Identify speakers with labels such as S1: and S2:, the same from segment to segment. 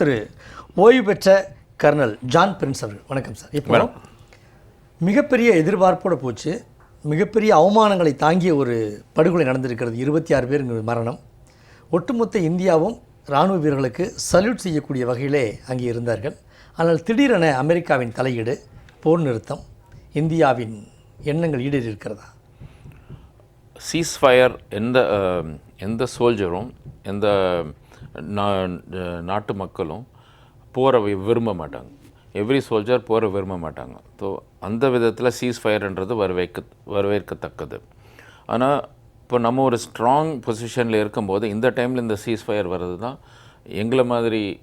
S1: திரு ஓய்வு பெற்ற kernel John Prince அவர்கள். வணக்கம் சார். இப்போ மிகப்பெரிய எதிர்பார்ப்போட போச்சு. மிகப்பெரிய அவமானங்களை தாங்கிய ஒரு படுகொலை நடந்திருக்கிறது. இருபத்தி ஆறு பேர் மரணம். ஒட்டுமொத்த இந்தியாவும் இராணுவ வீரர்களுக்கு சல்யூட் செய்யக்கூடிய வகையிலே அங்கே இருந்தார்கள். ஆனால் திடீரென அமெரிக்காவின் தலையீடு போர் நிறுத்தம் இந்தியாவின் எண்ணங்கள் ஈடேறி இருக்கிறதா?
S2: சீஸ்ஃபயர் எந்த எந்த சோல்ஜரும் எந்த நாட்டு மக்களும் போரை விரும்ப மாட்டாங்க. எவ்ரி சோல்ஜர் போரை விரும்ப மாட்டாங்க. ஸோ அந்த விதத்தில் சீஸ்ஃபயர்ன்றது வரவேற்க வரவேற்கத்தக்கது. ஆனால் இப்போ நம்ம ஒரு ஸ்ட்ராங் பொசிஷனில் இருக்கும்போது இந்த டைமில் இந்த சீஸ்ஃபயர் வர்றது தான் எங்களை மாதிரி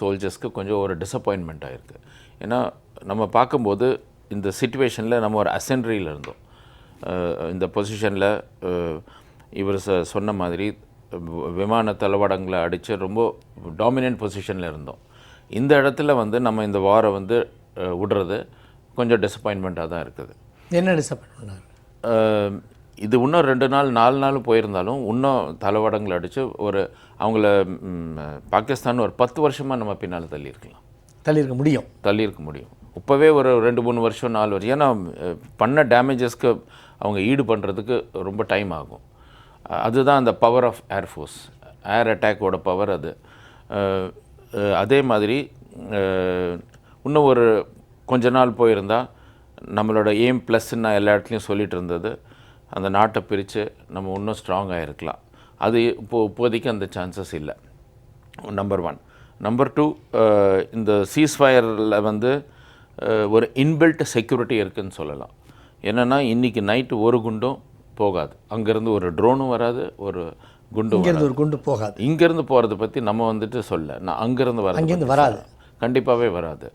S2: சோல்ஜர்ஸ்க்கு கொஞ்சம் ஒரு டிசப்பாயின்மெண்ட் இருக்குது ஏன்னா நம்ம பார்க்கும்போது இந்த சுச்சுவேஷனில் நம்ம ஒரு அசென்ட்ரியில் இருந்தோம். இந்த பொசிஷனில் இவர் ச- சொன்ன மாதிரி விமான தளவாடங்களை அடித்து ரொம்ப டாமினன்ட் பொசிஷனில் இருந்தோம். இந்த இடத்துல வந்து நம்ம இந்த வாரை வந்து விடுறது கொஞ்சம் டிசப்பாயின்மெண்ட்டாக தான் இருக்குது.
S1: என்ன
S2: அஹ், இது இன்னும் ரெண்டு நாள் நாலு நாள் போயிருந்தாலும் இன்னும் தளவாடங்களை அடித்து ஒரு அவங்கள பாகிஸ்தான் ஒரு பத்து வருஷமாக நம்ம பின்னால் தள்ளியிருக்கலாம்
S1: தள்ளியிருக்க முடியும்.
S2: தள்ளியிருக்க முடியும். இப்போவே ஒரு ரெண்டு மூணு வருஷம் நாலு வருஷம் ஏன்னா பண்ண டேமேஜஸ்க்கு அவங்க ஈடு பண்ணுறதுக்கு ரொம்ப டைம் ஆகும். அதுதான் அந்த power of air force air அட்டாக்கோட power அது. அதே மாதிரி இன்னும் ஒரு கொஞ்ச நாள் போயிருந்தால் நம்மளோட எய்ம் ப்ளஸ்ன்னு நான் எல்லா இடத்துலையும் சொல்லிட்டு இருந்தது. அந்த நாட்டை பிரித்து நம்ம இன்னும் ஸ்ட்ராங்காக இருக்கலாம் அது இப்போ இப்போதைக்கு அந்த சான்சஸ் இல்லை. நம்பர் ஒன் நம்பர் டூ இந்த சீஸ்ஃபயரில் வந்து ஒரு இன்பில்ட் செக்யூரிட்டி இருக்குதுன்னு சொல்லலாம். என்னென்னா இன்றைக்கி நைட்டு ஒரு குண்டும் போகாது. அங்கேருந்து ஒரு ட்ரோனும் வராது ஒரு குண்டும்
S1: இங்கேருந்து ஒரு குண்டு போகாது.
S2: இங்கேருந்து போகிறத பற்றி நம்ம வந்துட்டு சொல்ல. நான் அங்கேருந்து வர
S1: அங்கேருந்து வராது.
S2: கண்டிப்பாகவே வராது.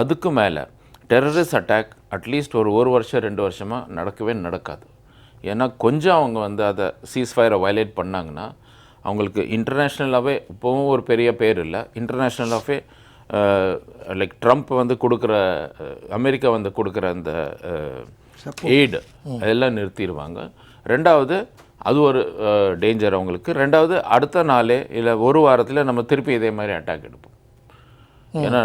S2: அதுக்கு மேலே டெரரிஸ்ட் அட்டாக் அட்லீஸ்ட் ஒரு ஒரு வருஷம் ரெண்டு வருஷமாக நடக்கவே நடக்காது. ஏன்னா கொஞ்சம் அவங்க வந்து அதை சீஸ்ஃபயரை வயலேட் பண்ணாங்கன்னா அவங்களுக்கு இன்டர்நேஷ்னலாகவே இப்போவும் ஒரு பெரிய பேர் இல்லை. இன்டர்நேஷ்னலாகவே லைக் ட்ரம்ப் வந்து கொடுக்குற அமெரிக்கா வந்து கொடுக்குற அந்த எய்டு அதெல்லாம் நிறுத்திடுவாங்க. ரெண்டாவது அது ஒரு டேஞ்சர் அவங்களுக்கு. ரெண்டாவது அடுத்த நாளே இல்லை ஒரு வாரத்தில் நம்ம திருப்பி இதே மாதிரி அட்டாக் எடுப்போம். ஏன்னா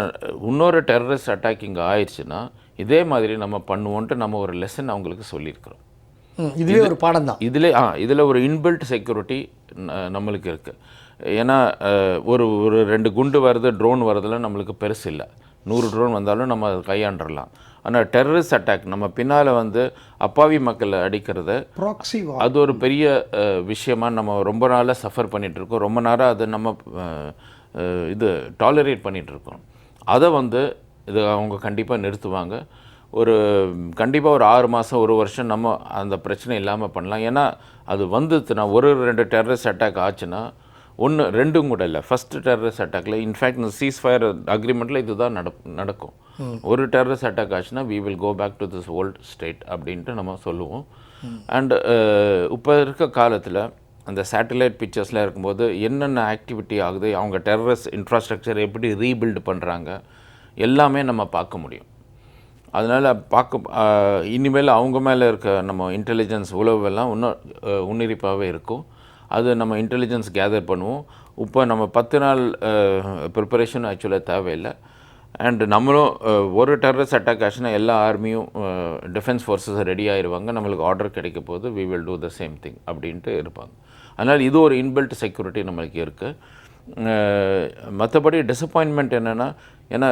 S2: இன்னொரு டெரரிஸ்ட் அட்டாக் இங்கே ஆயிடுச்சுன்னா இதே மாதிரி நம்ம பண்ணுவோன்ட்டு நம்ம ஒரு லெசன் அவங்களுக்கு சொல்லியிருக்கிறோம்.
S1: இதுவே ஒரு பாடம் தான்.
S2: இதில் ஆ இதில் ஒரு இன்பில்ட் செக்யூரிட்டி நம்மளுக்கு இருக்குது ஏன்னா ஒரு ஒரு ரெண்டு குண்டு வருது ட்ரோன் வருதுல நம்மளுக்கு பெருசு இல்லை. நூறு ட்ரோன் வந்தாலும் நம்ம அதை கையாண்டுறலாம். ஆனால் டெரரிஸ்ட் அட்டாக் நம்ம பின்னால் வந்து அப்பாவி மக்களை அடிக்கிறது.
S3: ப்ராக்ஸி
S2: அது ஒரு பெரிய விஷயமா நம்ம ரொம்ப நாளாக சஃபர் பண்ணிட்டு இருக்கோம் ரொம்ப நேரம் அதை நம்ம இது டாலரேட் பண்ணிட்டு இருக்கோம் அதை வந்து இது அவங்க கண்டிப்பாக நிறுத்துவாங்க. ஒரு கண்டிப்பாக ஒரு ஆறு மாதம் ஒரு வருஷம் நம்ம அந்த பிரச்சனை இல்லாமல் பண்ணலாம். ஏன்னா அது வந்துச்சுன்னா ஒரு ரெண்டு டெரரிஸ்ட் அட்டாக் ஆச்சுன்னா ஒன்று ரெண்டும் கூட இல்லை. ஃபஸ்ட்டு டெரரிஸ்ட் அட்டாக்ல இன்ஃபேக்ட் இந்த சீஸ் ஃபயர் அக்ரிமெண்ட்டில் இதுதான் நட நடக்கும். ஒரு டெரரிஸ்ட் அட்டாக் ஆச்சுன்னா we will go back to this old state அப்படின்ட்டு நம்ம சொல்லுவோம். அண்ட் இப்போ இருக்க காலத்தில் அந்த சேட்டலைட் பிக்சர்ஸில் இருக்கும்போது என்னென்ன ஆக்டிவிட்டி ஆகுது அவங்க டெரரிஸ்ட் இன்ஃப்ராஸ்ட்ரக்சர் எப்படி ரீபில்ட் பண்ணுறாங்க எல்லாமே நம்ம பார்க்க முடியும். அதனால் பார்க்க இனிமேல் அவங்க மேலே இருக்க நம்ம இன்டெலிஜென்ஸ் உளவெல்லாம் இன்னும் உன்னிரிப்பாகவே இருக்கும். அது நம்ம இன்டெலிஜென்ஸ் கேதர் பண்ணுவோம். இப்போ நம்ம பத்து நாள் ப்ரிப்பரேஷன் ஆக்சுவலாக தேவையில்லை. அண்டு நம்மளும் ஒரு டெரரிஸ்ட் அட்டாக் ஆச்சுன்னா எல்லா ஆர்மியும் டிஃபென்ஸ் ஃபோர்ஸஸ் ரெடி ஆயிடுவாங்க நம்மளுக்கு ஆர்டர் கிடைக்க போது we will do the same thing அப்படின்ட்டு இருப்பாங்க. அதனால் இது ஒரு இன்பில்ட் செக்யூரிட்டி நம்மளுக்கு இருக்குது மற்றபடி டிசப்பாயின்மெண்ட் என்னென்னா ஏன்னா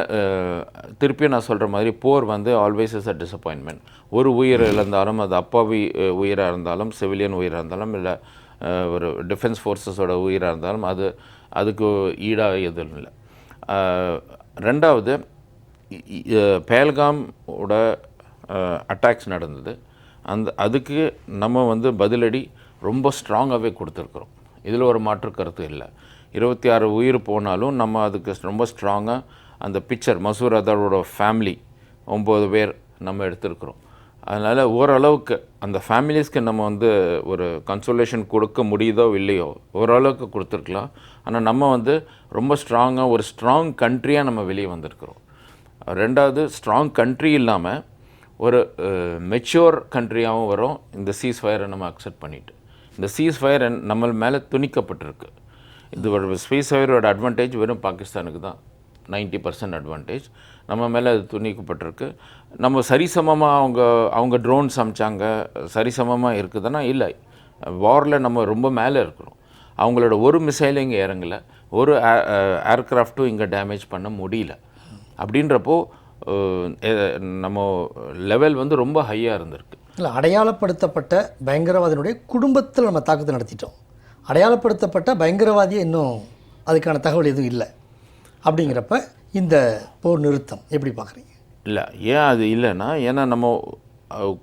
S2: திருப்பியும் நான் சொல்கிற மாதிரி போர் வந்து ஆல்வேஸ் இஸ் அ டிசப்பாயின்மெண்ட் ஒரு உயிர் இழந்தாலும் அது அப்பாவி உயிராக இருந்தாலும் சிவிலியன் உயிராக இருந்தாலும் இல்லை ஒரு டிஃபென்ஸ் ஃபோர்ஸஸோட உயிராக இருந்தாலும் அது அதுக்கு ஈடாக எதுவும் இல்லை ரெண்டாவது பேல்காமோட அட்டாக்ஸ் நடந்தது. அந்த அதுக்கு நம்ம வந்து பதிலடி ரொம்ப ஸ்ட்ராங்காகவே கொடுத்துருக்குறோம். இதில் ஒரு மாற்று கருத்து இல்லை. இருபத்தி ஆறு உயிர் போனாலும் நம்ம அதுக்கு ரொம்ப ஸ்ட்ராங்காக அந்த பிக்சர் மசூர் அதரோட ஃபேமிலி ஒம்பது பேர் நம்ம எடுத்திருக்கிறோம். அதனால் ஓரளவுக்கு அந்த ஃபேமிலிஸ்க்கு நம்ம வந்து ஒரு கன்சோலேஷன் கொடுக்க முடியுதோ இல்லையோ ஓரளவுக்கு கொடுத்துருக்கலாம். ஆனால் நம்ம வந்து ரொம்ப ஸ்ட்ராங்காக ஒரு ஸ்ட்ராங் கண்ட்ரியாக நம்ம வெளியே வந்திருக்கிறோம். ரெண்டாவது ஸ்ட்ராங் கண்ட்ரி இல்லாமல் ஒரு மெச்சோர் கண்ட்ரியாகவும் வரும். இந்த சீஸ் ஃபயரை நம்ம அக்செப்ட் பண்ணிட்டு. இந்த சீஸ் ஃபயர் நம்ம மேலே துணிக்கப்பட்டிருக்கு. இது ஸ்பீசவரோட அட்வான்டேஜ் வெறும் பாகிஸ்தானுக்கு தான். நைன்ட்டி பர்சன்ட் அட்வான்டேஜ் நம்ம மேலே அது துணிக்கப்பட்டிருக்கு நம்ம சரிசமமாக அவங்க அவங்க ட்ரோன்ஸ் அமைச்சாங்க சரிசமமாக இருக்குதுன்னா இல்லை. வாரில் நம்ம ரொம்ப மேலே இருக்கிறோம். அவங்களோட ஒரு மிசைலும் இங்கே இறங்கலை. ஒரு ஏர்க்ராஃப்ட்டும் இங்கே டேமேஜ் பண்ண முடியல. அப்படின்றப்போ நம்ம லெவல் வந்து ரொம்ப ஹையாக இருந்திருக்கு.
S1: இல்லை அடையாளப்படுத்தப்பட்ட பயங்கரவாதியினுடைய குடும்பத்தில் நம்ம தாக்குதல் நடத்திட்டோம். அடையாளப்படுத்தப்பட்ட பயங்கரவாதியை இன்னும் அதுக்கான தகவல் எதுவும் இல்லை. அப்படிங்கிறப்ப இந்த போர் நிறுத்தம் எப்படி பார்க்குறீங்க?
S2: இல்லை ஏன் அது இல்லைன்னா ஏன்னா நம்ம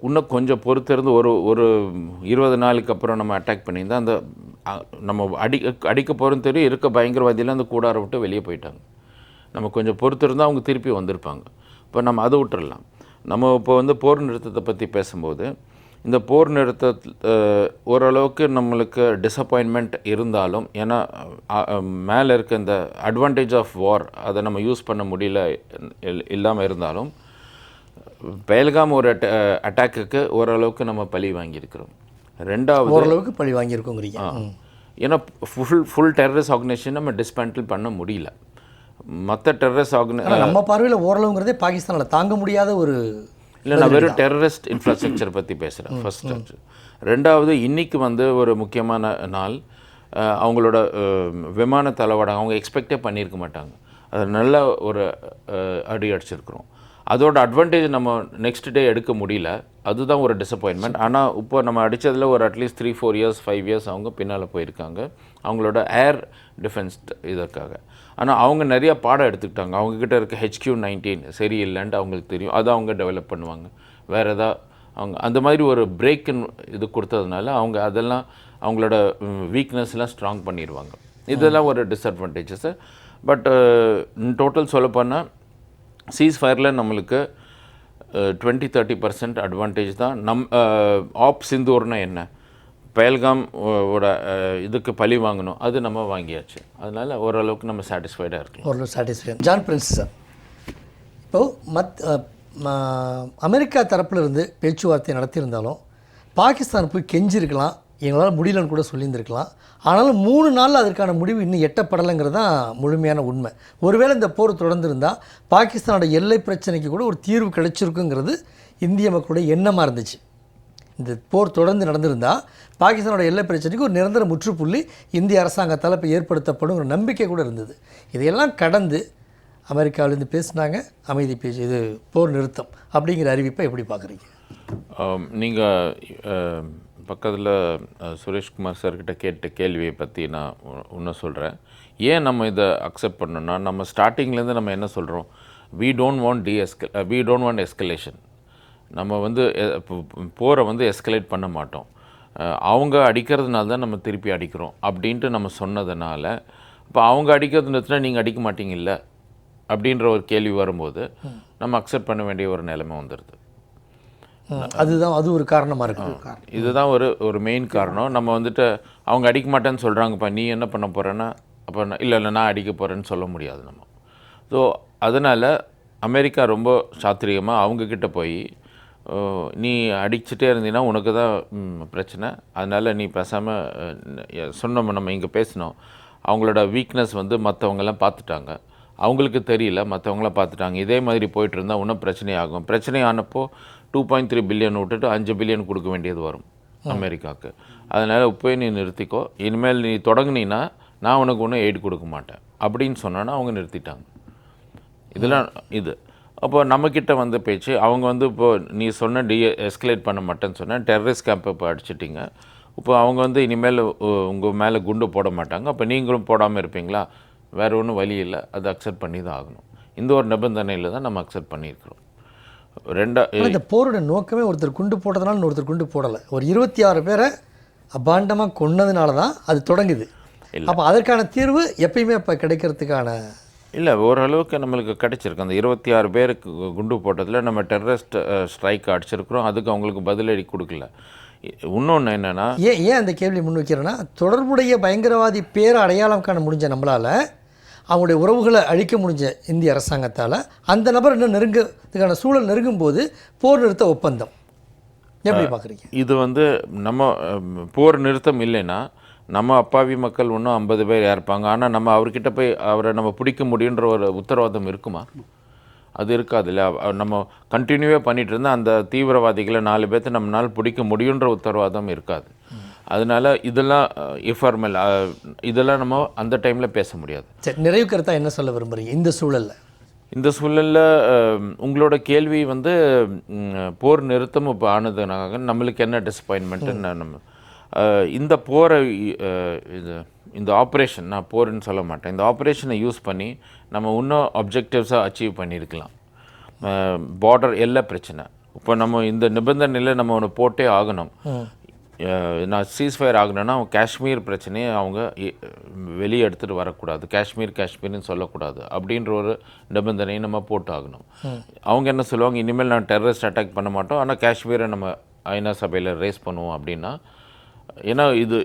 S2: இன்னும் கொஞ்சம் பொறுத்திருந்து ஒரு ஒரு இருபது நாளுக்கு அப்புறம் நம்ம அட்டாக் பண்ணியிருந்தால் அந்த நம்ம அடி அடிக்க போகிறோம் தெரியும் இருக்க பயங்கரவாதியெல்லாம் அந்த கூடாரை விட்டு வெளியே போயிட்டாங்க. நம்ம கொஞ்சம் பொறுத்திருந்தால் அவங்க திருப்பி வந்திருப்பாங்க. இப்போ நம்ம அதை விட்டுறலாம். நம்ம இப்போ வந்து போர் நிறுத்தத்தை பற்றி பேசும்போது இந்த போர் நிறுத்த ஓரளவுக்கு நம்மளுக்கு டிசப்பாயின்மெண்ட் இருந்தாலும் ஏன்னா மேலே இருக்க இந்த அட்வான்டேஜ் ஆஃப் வார் அதை நம்ம யூஸ் பண்ண முடியல இல்லாமல் இருந்தாலும் பெயல்காம் ஒரு அட்டாக்குக்கு ஓரளவுக்கு நம்ம பழி வாங்கியிருக்கிறோம். ரெண்டாவது
S1: ஓரளவுக்கு பழி வாங்கியிருக்கோங்கிறீங்க.
S2: ஏன்னா ஃபுல் ஃபுல் டெரரிஸ்ட் ஆர்கனைசேஷன் நம்ம டிஸ்பேண்டில் பண்ண முடியல. மற்ற டெரரிஸ்ட் ஆர்கனை
S1: நம்ம பார்வையில் ஓரளவுங்கிறதே பாகிஸ்தானில் தாங்க முடியாத ஒரு
S2: இல்லை நான் வெறும் டெரரிஸ்ட் இன்ஃப்ராஸ்ட்ரக்சர் பற்றி பேசுகிறேன் ஃபர்ஸ்ட் ரெண்டாவது இன்னைக்கு வந்து ஒரு முக்கியமான நாள். அவங்களோட விமான தளவாடம் அவங்க எக்ஸ்பெக்டே பண்ணியிருக்க மாட்டாங்க. அது நல்ல ஒரு அடி அடிச்சிருக்கிறோம். அதோட அட்வான்டேஜ் நம்ம நெக்ஸ்ட் டே எடுக்க முடியல. அதுதான் ஒரு டிசப்பாயின்மெண்ட் ஆனால் இப்போ நம்ம அடித்ததில் ஒரு at least three four years five years அவங்க பின்னால் போயிருக்காங்க. அவங்களோட ஏர் டிஃபென்ஸ் இதற்காக. ஆனால் அவங்க நிறையா பாடம் எடுத்துக்கிட்டாங்க. அவங்கக்கிட்ட இருக்க ஹெச்கியூ நைன்டீன் சரியில்லைன்ட்டு அவங்களுக்கு தெரியும். அதை அவங்க டெவலப் பண்ணுவாங்க. வேறு எதா அவங்க அந்த மாதிரி ஒரு பிரேக்குன்னு இது கொடுத்ததுனால அவங்க அதெல்லாம் அவங்களோட வீக்னஸ்லாம் ஸ்ட்ராங் பண்ணிடுவாங்க இதெல்லாம் ஒரு டிஸ்அட்வான்டேஜஸ் பட் டோட்டல் சொல்லப்போனால் சீஸ் ஃபயரில் நம்மளுக்கு டுவெண்ட்டி தேர்ட்டி பர்சன்ட் அட்வான்டேஜ் தான். நம் ஆப் சிந்தூர்னால் என்ன? பயல்காம் ஓட இதுக்கு பழி வாங்கணும். அது நம்ம வாங்கியாச்சு. அதனால் ஓரளவுக்கு நம்ம சாட்டிஸ்ஃபைடாக இருக்கும்
S1: ஓரளவு சாட்டிஸ்ஃபை ஜான் பிரின்ஸ் சார் இப்போது மத் அமெரிக்கா தரப்பிலிருந்து பேச்சுவார்த்தை நடத்தியிருந்தாலும் பாகிஸ்தான் போய் கெஞ்சிருக்கலாம். எங்களால் முடியலன்னு கூட சொல்லியிருந்திருக்கலாம். ஆனாலும் மூணு நாளில் அதற்கான முடிவு இன்னும் எட்டப்படலைங்கிறது தான் முழுமையான உண்மை. ஒருவேளை இந்த போர் தொடர்ந்துருந்தால் பாகிஸ்தானோட எல்லை பிரச்சனைக்கு கூட ஒரு தீர்வு கிடைச்சிருக்குங்கிறது இந்திய மக்களுடைய எண்ணமாக இருந்துச்சு. இந்த போர் தொடர்ந்து நடந்திருந்தால் பாகிஸ்தானோட எல்லை பிரச்சனைக்கு ஒரு நிரந்தர முற்றுப்புள்ளி இந்திய அரசாங்கத்தால் இப்போ ஏற்படுத்தப்படும் ஒரு நம்பிக்கை கூட இருந்தது. இதையெல்லாம் கடந்து அமெரிக்காவிலேருந்து பேசினாங்க. அமைதி பேச்சு இது போர் நிறுத்தம் அப்படிங்கிற அறிவிப்பை எப்படி பார்க்குறீங்க?
S2: நீங்கள் பக்கத்தில் சுரேஷ்குமார் சார்கிட்ட கேட்ட கேள்வியை பற்றி நான் இன்னும் சொல்கிறேன் ஏன் நம்ம இதை அக்செப்ட் பண்ணோம்னா நம்ம ஸ்டார்டிங்லேருந்து நம்ம என்ன சொல்கிறோம் we don't want de escal we don't want escalation நம்ம வந்து போரை வந்து எஸ்கலேட் பண்ண மாட்டோம். அவங்க அடிக்கிறதுனால தான் நம்ம திருப்பி அடிக்கிறோம் அப்படின்ட்டு நம்ம சொன்னதுனால இப்போ அவங்க அடிக்கிறது நிறுத்தினா நீங்கள் அடிக்க மாட்டீங்கல்ல? அப்படின்ற ஒரு கேள்வி வரும்போது நம்ம அக்செப்ட் பண்ண வேண்டிய ஒரு நிலைமை வந்துடுது
S1: அதுதான் அது ஒரு காரணமாக இருக்குது.
S2: இதுதான் ஒரு ஒரு மெயின் காரணம். நம்ம வந்துட்டு அவங்க அடிக்க மாட்டேன்னு சொல்கிறாங்கப்பா நீ என்ன பண்ண போகிறேன்னா அப்போ இல்லை இல்லை நான் அடிக்க போகிறேன்னு சொல்ல முடியாது நம்ம. ஸோ அதனால் அமெரிக்கா ரொம்ப சாத்திரியமாக அவங்கக்கிட்ட போய் "ஓ, நீ அடிச்சுட்டே இருந்தீன்னா உனக்கு தான் பிரச்சனை. அதனால் நீ பேசாமல் சொன்னோம் நம்ம இங்கே பேசினோம். அவங்களோட வீக்னஸ் வந்து மற்றவங்கெல்லாம் பார்த்துட்டாங்க அவங்களுக்கு தெரியல மற்றவங்களாம் பார்த்துட்டாங்க இதே மாதிரி போயிட்டு இருந்தால் இன்னும் பிரச்சனையாகும் பிரச்சனை ஆனப்போ டூ பாயிண்ட் த்ரீ பில்லியன் விட்டுட்டு அஞ்சு பில்லியன் கொடுக்க வேண்டியது வரும் அமெரிக்காவுக்கு. அதனால் இப்போயே நீ நிறுத்திக்கோ. இனிமேல் நீ தொடங்குனீன்னா நான் உனக்கு ஒன்றும் எய்ட் கொடுக்க மாட்டேன். அப்படின்னு சொன்னோன்னா அவங்க நிறுத்திட்டாங்க. இதெல்லாம் இது. அப்போ நம்மக்கிட்ட வந்த பேச்சு அவங்க வந்து இப்போ நீ சொன்ன டி எஸ்கலேட் பண்ண மாட்டேன்னு சொன்னேன் டெரரிஸ்ட் கேம்ப் இப்போ அடிச்சிட்டிங்க. இப்போ அவங்க வந்து இனிமேல் உங்கள் மேலே குண்டு போட மாட்டாங்க. அப்போ நீங்களும் போடாமல் இருப்பீங்களா? வேறு ஒன்றும் வழி இல்லை. அதை அக்செப்ட் பண்ணி தான் ஆகணும். இந்த ஒரு நிபந்தனையில் தான் நம்ம அக்செப்ட் பண்ணியிருக்கிறோம். ரெண்டா
S1: இந்த போரோட நோக்கமே ஒருத்தர் குண்டு போட்டதுனால ஒருத்தர் குண்டு போடலை. ஒரு இருபத்தி ஆறு பேரை அபாண்டமாக கொன்னதுனால தான் அது தொடங்குது. அப்போ அதற்கான தீர்வு எப்பயுமே அப்போ கிடைக்கிறதுக்கான
S2: இல்லை ஓரளவுக்கு நம்மளுக்கு கிடைச்சிருக்கு. அந்த இருபத்தி ஆறு பேருக்கு குண்டு போட்டதில் நம்ம டெரரிஸ்ட் ஸ்ட்ரைக் அடிச்சிருக்கிறோம். அதுக்கு அவங்களுக்கு பதிலடி கொடுக்கல. இன்னொன்று என்னென்னா
S1: ஏன் ஏன் அந்த கேள்வி முன் வைக்கிறேன்னா தொடர்புடைய பயங்கரவாதி பேரை அடையாளம் காண முடிஞ்ச நம்மளால் அவங்களுடைய உறவுகளை அழிக்க முடிஞ்ச இந்திய அரசாங்கத்தால் அந்த நபர் இன்னும் நெருங்கிறதுக்கான சூழல் நெருங்கும் போது போர் நிறுத்த ஒப்பந்தம். எப்படி பார்க்குறீங்க
S2: இது வந்து நம்ம போர் நிறுத்தம் இல்லைன்னா நம்ம அப்பாவி மக்கள் இன்னும் ஐம்பது பேர் இறப்பாங்க. ஆனால் நம்ம அவர்கிட்ட போய் அவரை நம்ம பிடிக்க முடியுன்ற ஒரு உத்தரவாதம் இருக்குமா? அது இருக்காதுல்ல. அவ- நம்ம கண்டினியூவே பண்ணிட்டு இருந்தால் அந்த தீவிரவாதிகளை நாலு பேர்த்த நம்மளால் பிடிக்க முடியுன்ற உத்தரவாதம் இருக்காது. அதனால இதெல்லாம் இஃபார்மல் இதெல்லாம் நம்ம அந்த டைமில் பேச முடியாது.
S1: சரி நிறைவு கருத்தா என்ன சொல்ல விரும்புறீங்க? இந்த சூழல்ல.
S2: இந்த சூழலில் உங்களோட கேள்வி வந்து போர் நிறுத்தம் இப்போ ஆனதுனாக நம்மளுக்கு என்ன டிசப்பாயின்மெண்ட்டுன்னு நம்ம இந்த போரை இது இந்த ஆப்ரேஷன் நான் போர்னு சொல்ல மாட்டேன். இந்த ஆப்ரேஷனை யூஸ் பண்ணி நம்ம இன்னும் அப்ஜெக்டிவ்ஸாக அச்சீவ் பண்ணியிருக்கலாம். பார்டர் எல்லை பிரச்சனை. இப்போ நம்ம இந்த நிபந்தனையில் நம்ம ஒன்று போட்டே ஆகணும். நான் சீஸ்ஃபயர் ஆகணும்னா அவங்க காஷ்மீர் பிரச்சனையை அவங்க வெளியே எடுத்துகிட்டு வரக்கூடாது. காஷ்மீர் காஷ்மீர்னு சொல்லக்கூடாது. அப்படின்ற ஒரு நிபந்தனையை நம்ம போட்டு ஆகணும் அவங்க என்ன சொல்லுவாங்க இனிமேல் நான் டெரரிஸ்ட் அட்டாக் பண்ண மாட்டோம். ஆனால் காஷ்மீரை நம்ம ஐநா சபையில் ரேஸ் பண்ணுவோம் அப்படின்னா ஏன்னா இது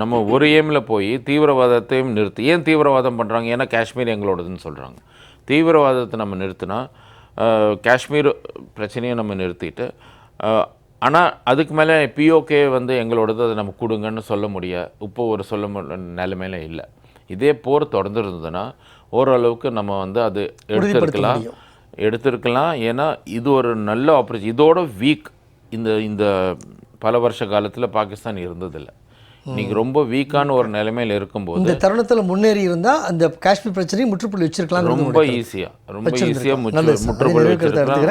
S2: நம்ம ஒரு ஏமில் போய் தீவிரவாதத்தையும் நிறுத்தி ஏன் தீவிரவாதம் பண்ணுறாங்க ஏன்னா காஷ்மீர் எங்களோடதுன்னு சொல்கிறாங்க தீவிரவாதத்தை நம்ம நிறுத்தினா காஷ்மீர் பிரச்சனையை நம்ம நிறுத்திட்டு ஆனால் அதுக்கு மேலே பிஓகே வந்து எங்களோடது அதை நம்ம கொடுங்கன்னு சொல்ல முடிய இப்போ ஒரு சொல்ல நிலைமையில இல்லை. இதே போர் தொடர்ந்து இருந்ததுன்னா ஓரளவுக்கு நம்ம வந்து அது எடுத்திருக்கலாம். எடுத்திருக்கலாம். ஏன்னா இது ஒரு நல்ல ஆப்பர்ச்சு இதோட வீக் இந்த இந்த பல வருஷ காலத்தில் பாகிஸ்தான் இருந்ததில்லை. இன்னைக்கு ரொம்ப வீக்கான ஒரு நிலைமையில் இருக்கும்போது
S1: இந்த தருணத்துல முன்னேறி இருந்தா அந்த காஷ்மீர் பிரச்சனையை முற்றுப்புள்ளி வச்சிருக்கலாம்
S2: ரொம்ப ஈஸியாக ரொம்ப ஈஸியாக. முற்றுப்புள்ளி வச்சிருக்கலாம்.